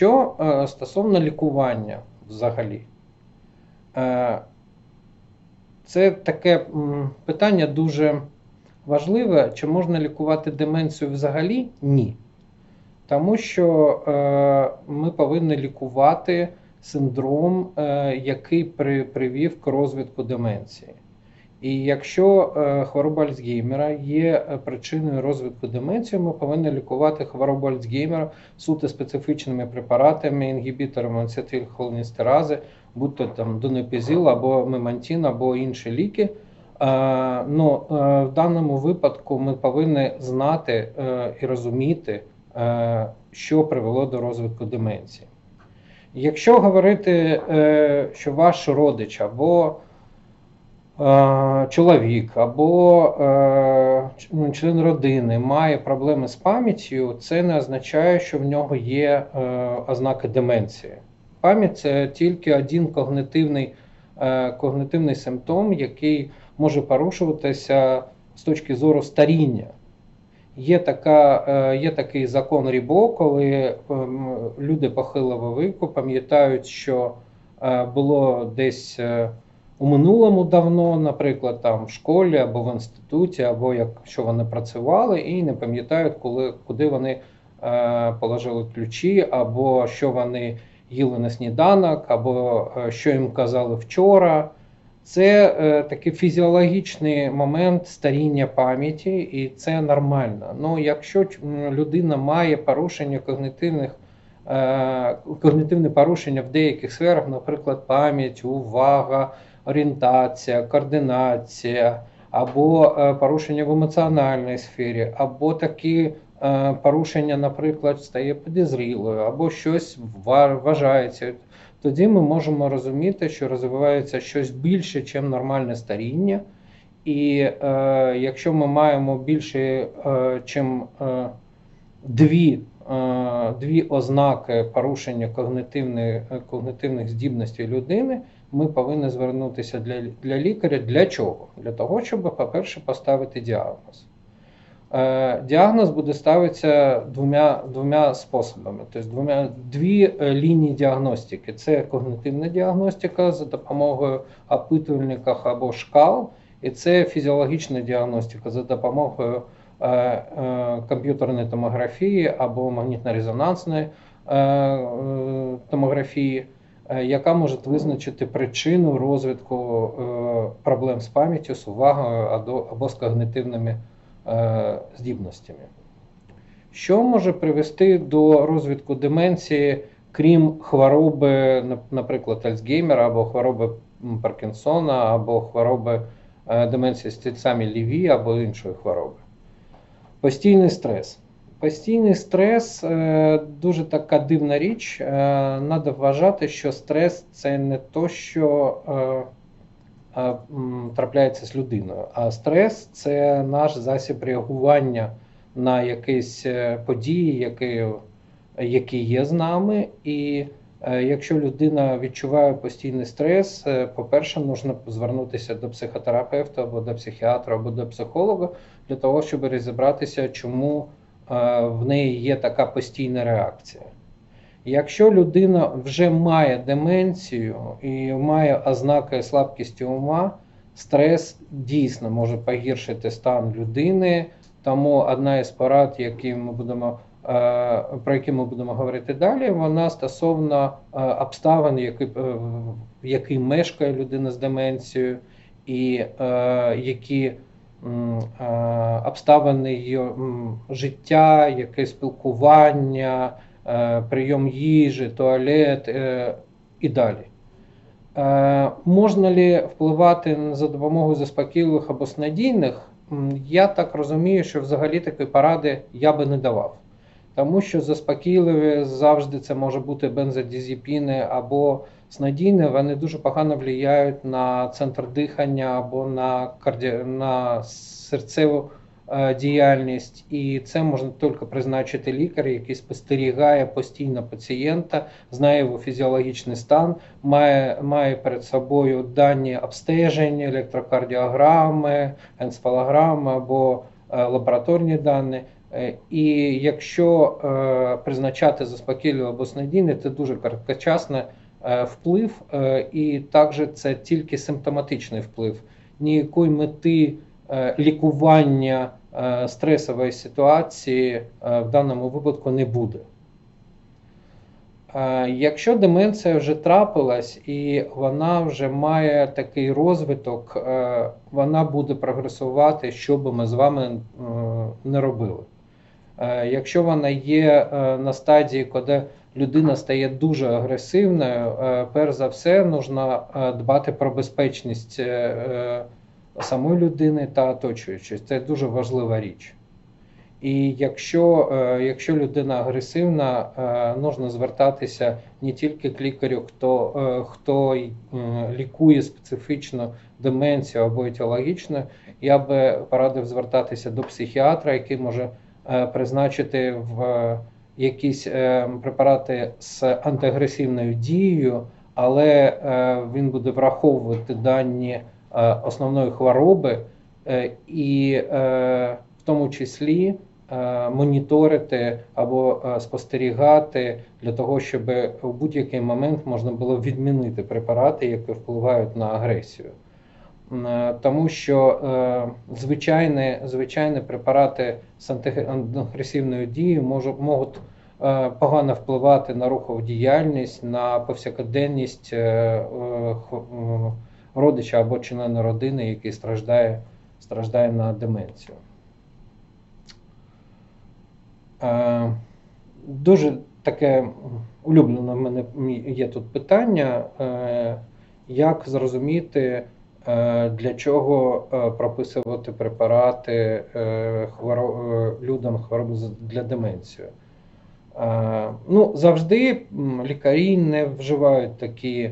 Що е, стосовно лікування взагалі, е, це таке питання дуже важливе. Чи можна лікувати деменцію взагалі? Ні. Тому що е, ми повинні лікувати синдром, який привів к розвитку деменції. І якщо е, хвороба Альцгеймера є е, причиною розвитку деменції, ми повинні лікувати хворобу Альцгеймера суто специфічними препаратами, інгібіторами ацетилхолінестерази, будь то там донепізил або мемантін, або інші ліки. Е, Ну, в даному випадку ми повинні знати і розуміти, що привело до розвитку деменції. Якщо говорити, що ваш родич або чоловік, або е, ну, член родини має проблеми з пам'яттю, це не означає, що в нього є е, ознаки деменції. Пам'ять це тільки один когнитивний, е, когнитивний симптом, який може порушуватися з точки зору старіння. Є, така, е, є такий закон Рібо, коли ем, люди похилого віку пам'ятають, що е, було десь е, у минулому давно, наприклад, там в школі або в інституті, або якщо вони працювали, і не пам'ятають, коли, куди вони е, положили ключі, або що вони їли на сніданок, або е, що їм казали вчора. Це е, такий фізіологічний момент старіння пам'яті, і це нормально. Ну, якщо людина має порушення когнитивних, е, когнитивне порушення в деяких сферах, наприклад, пам'ять, увага, орієнтація, координація, або е, порушення в емоціональній сфері, або такі е, порушення, наприклад, стає підозрілою, або щось вважається тоді ми можемо розуміти, що розвивається щось більше, ніж нормальне старіння. І е, якщо ми маємо більше, е, е, дві, е, дві ознаки порушення когнитивних, когнитивних здібностей людини, ми повинні звернутися для, для лікаря. Для чого? Для того, щоб, по-перше, поставити діагноз. Е, Діагноз буде ставитися двома, двома способами, тобто двома, дві е, лінії діагностики. Це когнитивна діагностика за допомогою опитувальників або шкал, і це фізіологічна діагностика за допомогою е, е, комп'ютерної томографії або магнітно-резонансної е, е, томографії, яка може визначити причину розвитку е, проблем з пам'яттю, з увагою або, з когнитивними е, здібностями. Що може привести до розвитку деменції, крім хвороби, наприклад, Альцгеймера, або хвороби Паркінсона, або хвороби е, деменції з тільцями Ліві, або іншої хвороби? Постійний стрес. Постійний стрес е, дуже така дивна річ. Треба вважати, що стрес це не то, що е, е, трапляється з людиною. А стрес це наш засіб реагування на якісь е, події, які, які є з нами. І е, якщо людина відчуває постійний стрес, е, по-перше, можна звернутися до психотерапевта або до психіатра, або до психолога для того, щоб розібратися, чому е, в неї є така постійна реакція. Якщо людина вже має деменцію і має ознаки слабкості ума, стрес дійсно може погіршити стан людини. Тому одна із порад, які ми будемо, е, про які ми будемо говорити далі, вона стосовно е, обставин, які, е, в якій мешкає людина з деменцією, і які обставини її життя, яке спілкування, е, прийом їжі, туалет е, і далі. Е, Можна ли впливати за допомогою заспокійливих або снадійних? Я так розумію, що взагалі такі поради я би не давав. Тому що заспокійливі завжди це може бути бензодізепіни або снадійні, вони дуже погано впливають на центр дихання або на, карді... на серцеву е, діяльність. І це можна тільки призначити лікар, який спостерігає постійно пацієнта, знає його фізіологічний стан, має, має перед собою дані обстежень, електрокардіограми, енцефалограми або е, лабораторні дані. Е, І якщо е, призначати заспокійливе або снодійне, це дуже короткочасний е, вплив, е, і також це тільки симптоматичний вплив. Ніякої мети е, лікування е, стресової ситуації е, в даному випадку не буде. Е, Якщо деменція вже трапилась і вона вже має такий розвиток, е, вона буде прогресувати, що би ми з вами е, не робили. Е, Якщо вона є е, на стадії, коли людина стає дуже агресивною, е, перш за все, потрібно дбати про безпечність е, е, самої людини та оточуючих. Це дуже важлива річ. І якщо, е, якщо людина агресивна, е, нужно звертатися не тільки к лікарю, хто, е, хто лікує специфічно деменцію або етіологічну, я би порадив звертатися до психіатра, який може е, призначити в е, якісь е, препарати з антиагресивною дією, але е, він буде враховувати дані е, основної хвороби і в тому числі моніторити або спостерігати для того, щоб у будь-який момент можна було відмінити препарати, які впливають на агресію. Тому що звичайні, звичайні препарати з анти- антиагресивною дією можуть, можуть погано впливати на рухову діяльність, на повсякденність е, е, е, родича або члена родини, який страждає, страждає на деменцію. Е, Дуже таке улюблене в мене є тут питання, е, як зрозуміти, е, для чого е, прописувати препарати е, е, людям хвороби з- для деменції. Ну, завжди лікарі не вживають такі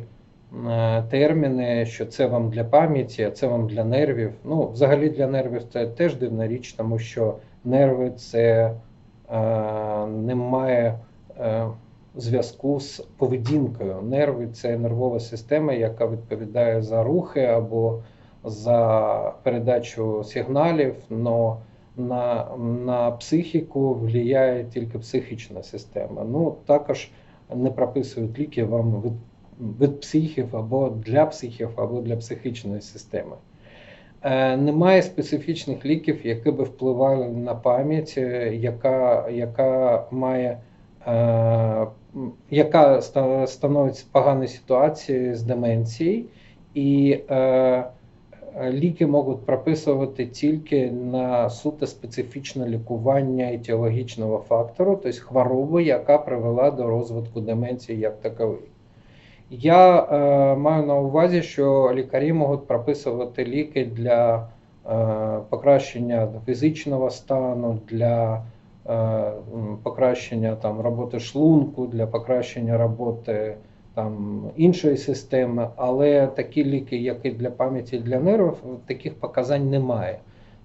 е, терміни, що це вам для пам'яті, а це вам для нервів. Ну, взагалі для нервів це теж дивна річ, тому що нерви це е, немає е, зв'язку з поведінкою. Нерви це нервова система, яка відповідає за рухи або за передачу сигналів. но на, на психіку впливає тільки психічна система. Ну, також не прописують ліки вам від, від психів або для психів, або для психічної системи. Е, Немає специфічних ліків, які би впливали на пам'ять, е, яка, яка має е, яка ста- становиться в поганій з деменцією, і е, ліки можуть прописувати тільки на суто специфічне лікування етіологічного фактору, тобто хвороби, яка привела до розвитку деменції як такової. Я е, маю на увазі, що лікарі можуть прописувати ліки для е, покращення фізичного стану, для е, покращення там, роботи шлунку, для покращення роботи там, іншої системи, але такі ліки, як і для пам'яті, для нервів, таких показань немає.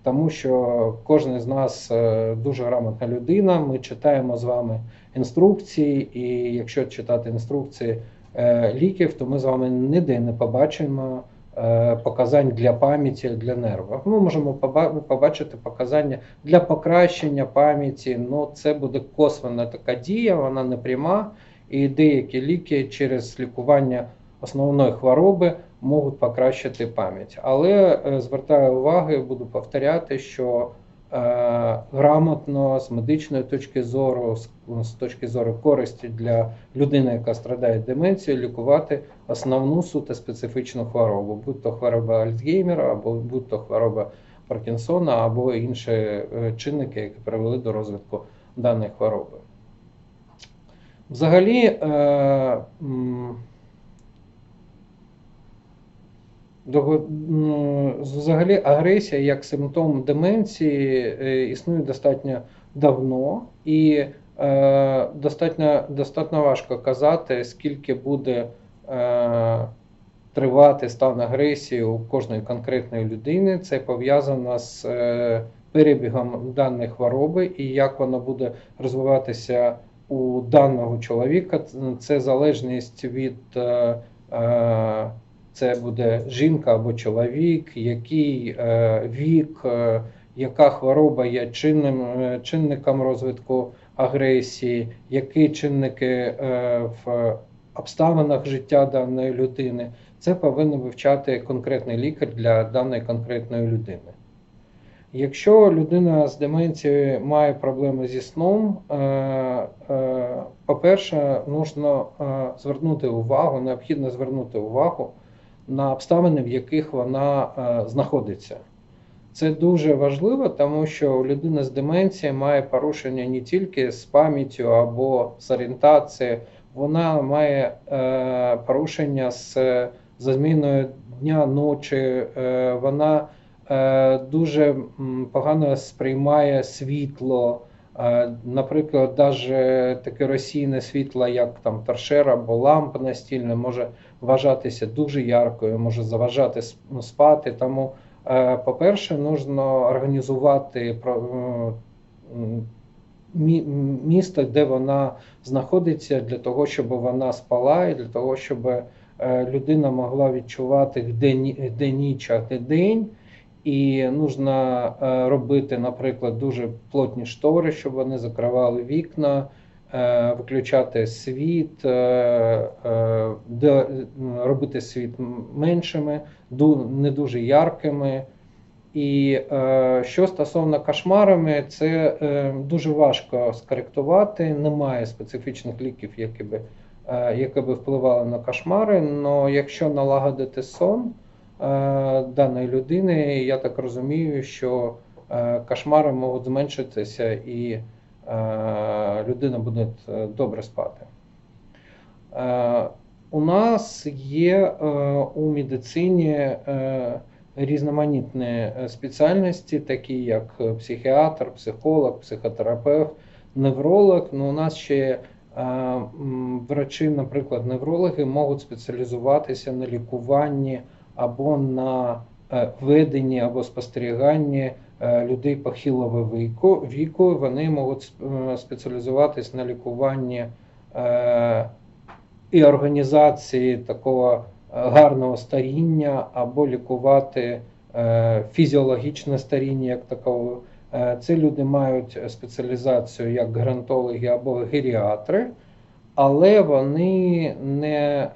Тому що кожен з нас е, дуже грамотна людина. Ми читаємо з вами інструкції, і якщо читати інструкції е, ліків, то ми з вами ніде не побачимо е, показань для пам'яті, для нервів. Ми можемо побачити показання для покращення пам'яті. Ну це буде косвенна така дія, вона не пряма. І деякі ліки через лікування основної хвороби можуть покращити пам'ять. Але е, звертаю увагу, буду повторяти, що е, грамотно з медичної точки зору, з, точки зору користі для людини, яка страдає деменцією, лікувати основну суто специфічну хворобу, будь то хвороба Альцгеймера, або будь то хвороба Паркінсона, або інші е, чинники, які привели до розвитку даної хвороби. Взагалі, е, м, взагалі агресія як симптом деменції е, існує достатньо давно, і е, достатньо, достатньо важко казати, скільки буде тривати стан агресії у кожної конкретної людини. Це пов'язано з перебігом даної хвороби і як вона буде розвиватися у даного чоловіка. Це залежність від е, е, це буде жінка або чоловік, який е, вік, яка хвороба є чинним, чинником розвитку агресії, які чинники в обставинах життя даної людини. Це повинен вивчати конкретний лікар для даної конкретної людини. Якщо людина з деменцією має проблеми зі сном, е, е, по-перше, нужно е, звернути увагу, необхідно звернути увагу на обставини, в яких вона знаходиться. Це дуже важливо, тому що людина з деменцією має порушення не тільки з пам'яттю або з орієнтацією, вона має порушення з, за зміною дня, ночі, вона дуже погано сприймає світло. Е, Наприклад, навіть таке російне світло, як там торшер або лампа настільна, може вважатися дуже яркою, може заважати ну, спати. Тому, е, по-перше, потрібно організувати е, місто, де вона знаходиться, для того, щоб вона спала, і для того, щоб е, людина могла відчувати, де ніч, а де день. І нужно е, робити, наприклад, дуже плотні штори, щоб вони закривали вікна, е, виключати світ, е, робити світ меншими, не дуже яркими. І що стосовно кошмарами, це дуже важко скоректувати. Немає специфічних ліків, які би, які би впливали на кошмари. Але якщо налагодити сон даної людини, я так розумію, що е, кошмари можуть зменшитися і е, людина буде е, добре спати. Е, У нас є е, у медицині е, різноманітні е, спеціальності, такі як е, психіатр, психолог, психотерапевт, невролог. Ну, у нас ще е, врачі, наприклад, неврологи можуть спеціалізуватися на лікуванні або на е, веденні або спостеріганні е, людей похилого віку. Вони можуть е, спеціалізуватись на лікуванні і організації такого гарного старіння, або лікувати фізіологічне старіння як такого. Е, Ці люди мають спеціалізацію як геронтологи або геріатри, але вони не,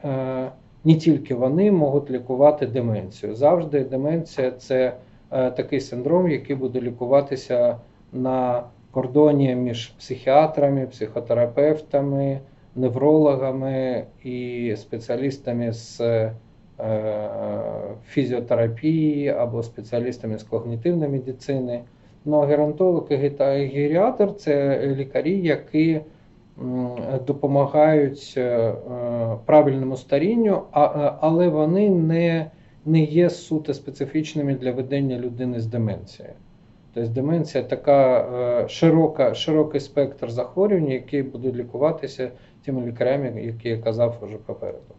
не тільки вони можуть лікувати деменцію. Завжди деменція це е, такий синдром, який буде лікуватися на кордоні між психіатрами, психотерапевтами, неврологами і спеціалістами з е, фізіотерапії або спеціалістами з когнітивної медицини. Ну, а геронтолог і геріатр це лікарі, які допомагають е, правильному старінню, е, але вони не, не є суто специфічними для ведення людини з деменцією. Тобто деменція така е, широка, широкий спектр захворювань, які будуть лікуватися тими лікарями, які я казав вже попереду.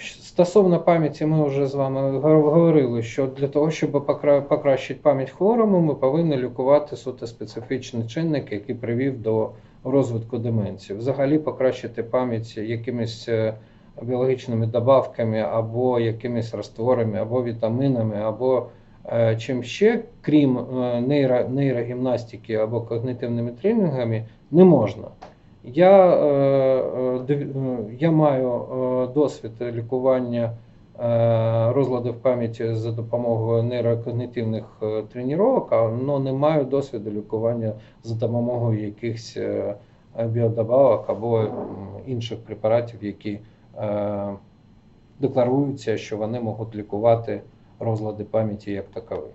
Стосовно пам'яті, ми вже з вами говорили, що для того, щоб покращити пам'ять хворому, ми повинні лікувати суто специфічний чинник, який привів до розвитку деменції. Взагалі покращити пам'ять якимись е, біологічними добавками, або якимись растворами, або вітамінами, або е, чим ще, крім е, нейро, нейрогімнастики або когнитивними тренінгами, не можна. Я, е, е, е, я маю е, досвід лікування розладів пам'яті за допомогою нейрокогнитивних е, тренувань, але не маю досвіду лікування за допомогою якихось біодобавок або інших препаратів, які декларуються, що вони можуть лікувати розлади пам'яті як такові.